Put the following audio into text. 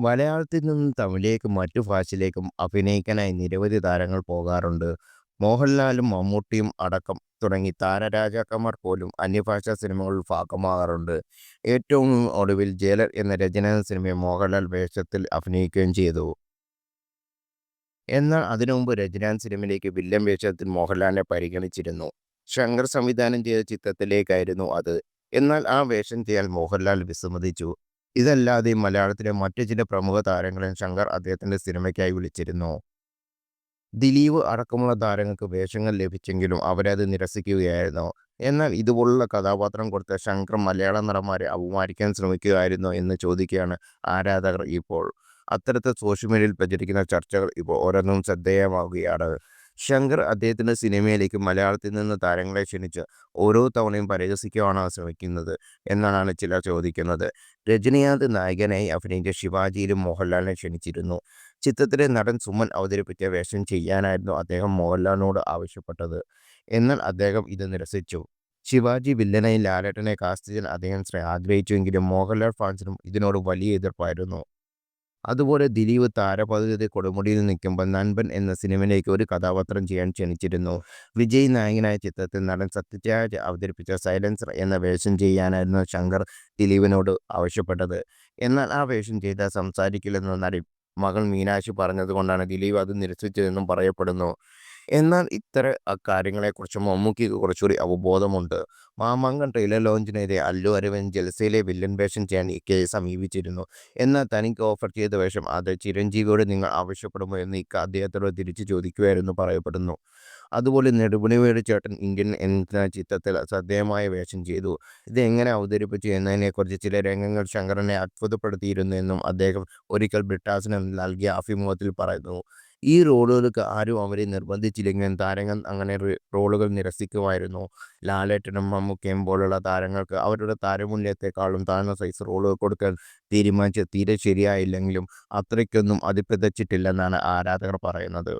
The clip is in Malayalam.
മലയാളത്തിൽ നിന്നും തമിഴിലേക്കും മറ്റു ഭാഷയിലേക്കും അഭിനയിക്കാനായി നിരവധി താരങ്ങൾ പോകാറുണ്ട്. മോഹൻലാലും മമ്മൂട്ടിയും അടക്കം തുടങ്ങി താരരാജാക്കന്മാർ പോലും അന്യഭാഷാ സിനിമകളിൽ ഭാഗമാകാറുണ്ട്. ഏറ്റവും ഒടുവിൽ ജയിലർ എന്ന രചന സിനിമയിൽ മോഹൻലാൽ വേഷത്തിൽ അഭിനയിക്കുകയും ചെയ്തു. എന്നാൽ അതിനു മുമ്പ് രജനീകാന്ത് സിനിമയിലേക്ക് വില്ലൻ വേഷത്തിൽ മോഹൻലാലിനെ പരിഗണിച്ചിരുന്നു. ശങ്കർ സംവിധാനം ചെയ്ത ചിത്രത്തിലേക്കായിരുന്നു അത്. എന്നാൽ ആ വേഷം ചെയ്യാൻ മോഹൻലാൽ വിസമ്മതിച്ചു. ഇതല്ലാതെയും മലയാളത്തിലെ മറ്റു ചില പ്രമുഖ താരങ്ങളെയും ശങ്കർ അദ്ദേഹത്തിന്റെ സിനിമയ്ക്കായി വിളിച്ചിരുന്നു. ദിലീപ് അടക്കമുള്ള താരങ്ങൾക്ക് വേഷങ്ങൾ ലഭിച്ചെങ്കിലും അവരത് നിരസിക്കുകയായിരുന്നു. എന്നാൽ ഇതുപോലുള്ള കഥാപാത്രം കൊടുത്ത ശങ്കർ മലയാള നടന്മാരെ അപമാനിക്കാൻ ശ്രമിക്കുകയായിരുന്നു എന്ന് ചോദിക്കുകയാണ് ആരാധകർ ഇപ്പോൾ. അത്തരത്തെ സോഷ്യൽ മീഡിയയിൽ പ്രചരിക്കുന്ന ചർച്ചകൾ ഇപ്പോൾ ഓരോന്നും ശ്രദ്ധേയമാവുകയാണ്. ശങ്കർ അദ്ദേഹത്തിന്റെ സിനിമയിലേക്ക് മലയാളത്തിൽ നിന്ന് താരങ്ങളെ ക്ഷണിച്ച് ഓരോ തവണയും പരിഹസിക്കുവാണ് ശ്രമിക്കുന്നത് എന്നാണ് ചിലർ ചോദിക്കുന്നത്. രജനീകാന്ത് നായകനായി അഭിനയിച്ച ശിവാജിയിലും മോഹൻലാലിനെ ക്ഷണിച്ചിരുന്നു. ചിത്രത്തിലെ നടൻ സുമൻ അവതരിപ്പിച്ച വേഷം ചെയ്യാനായിരുന്നു അദ്ദേഹം മോഹൻലാലിനോട് ആവശ്യപ്പെട്ടത്. എന്നാൽ അദ്ദേഹം ഇത് നിരസിച്ചു. ശിവാജി വില്ലനായി ലാലേട്ടനെ കാസ്റ്റ് ചെയ്യാൻ അദ്ദേഹം ആഗ്രഹിച്ചുവെങ്കിലും മോഹൻലാൽ ഫാൻസിനും ഇതിനോട് വലിയ എതിർപ്പായിരുന്നു. അതുപോലെ ദിലീപ് താരപദവി കൊടുമുടിയിൽ നിൽക്കുമ്പോൾ നൻപൻ എന്ന സിനിമയിലേക്ക് ഒരു കഥാപാത്രം ചെയ്യാൻ ക്ഷണിച്ചിരുന്നു. വിജയ് നായകനായ ചിത്രത്തിൽ നടൻ സത്യരാജ് അവതരിപ്പിച്ച സൈലൻസർ എന്ന വേഷം ചെയ്യാനായിരുന്നു ശങ്കർ ദിലീപിനോട് ആവശ്യപ്പെട്ടത്. എന്നാൽ ആ വേഷം ചെയ്താൽ സംസാരിക്കില്ലെന്ന് നടി മകൾ മീനാക്ഷി പറഞ്ഞതുകൊണ്ടാണ് ദിലീപ് അത് നിരസിച്ചതെന്നും പറയപ്പെടുന്നു. എന്നാൽ ഇത്തരം കാര്യങ്ങളെക്കുറിച്ച് മമ്മൂക്കിക്ക് കുറച്ചുകൂടി അവബോധമുണ്ട്. മാമാങ്കം ട്രെയിലർ ലോഞ്ചിനെതിരെ അല്ലു അരവിന്ദ് ജലസയിലെ വില്ലൻ വേഷം ചെയ്യാൻ ഇക്കയെ സമീപിച്ചിരുന്നു. എന്നാൽ തനിക്ക് ഓഫർ ചെയ്ത വേഷം അത് ചിരഞ്ജീവിയോട് നിങ്ങൾ ആവശ്യപ്പെടുമോ എന്ന് ഇക്ക അദ്ദേഹത്തോട് തിരിച്ചു ചോദിക്കുമായിരുന്നു പറയപ്പെടുന്നു. അതുപോലെ നെടുപുണിവയുടെ ചേട്ടൻ ഇന്ത്യൻ എന്ന ചിത്രത്തിൽ ശ്രദ്ധേയമായ വേഷം ചെയ്തു. ഇത് എങ്ങനെ അവതരിപ്പിച്ചു എന്നതിനെക്കുറിച്ച് ചില രംഗങ്ങൾ ശങ്കറിനെ അത്ഭുതപ്പെടുത്തിയിരുന്നു എന്നും അദ്ദേഹം ഒരിക്കൽ ബ്രിട്ടാസിന് നൽകിയ അഭിമുഖത്തിൽ പറയുന്നു. ഈ റോളുകൾക്ക് ആരും അവരെ നിർബന്ധിച്ചില്ലെങ്കിലും താരങ്ങൾ അങ്ങനെ റോളുകൾ നിരസിക്കുമായിരുന്നു. ലാലേട്ടനും മമ്മൂക്കയും പോലുള്ള താരങ്ങൾക്ക് അവരുടെ താരമൂല്യത്തെക്കാളും താഴ്ന്ന സൈസ് റോളുകൾ കൊടുക്കാൻ തീരുമാനിച്ചത് തീരെ ശരിയായില്ലെങ്കിലും അത്രയ്ക്കൊന്നും അതിപ്രസരിച്ചിട്ടില്ലെന്നാണ് ആരാധകർ പറയുന്നത്.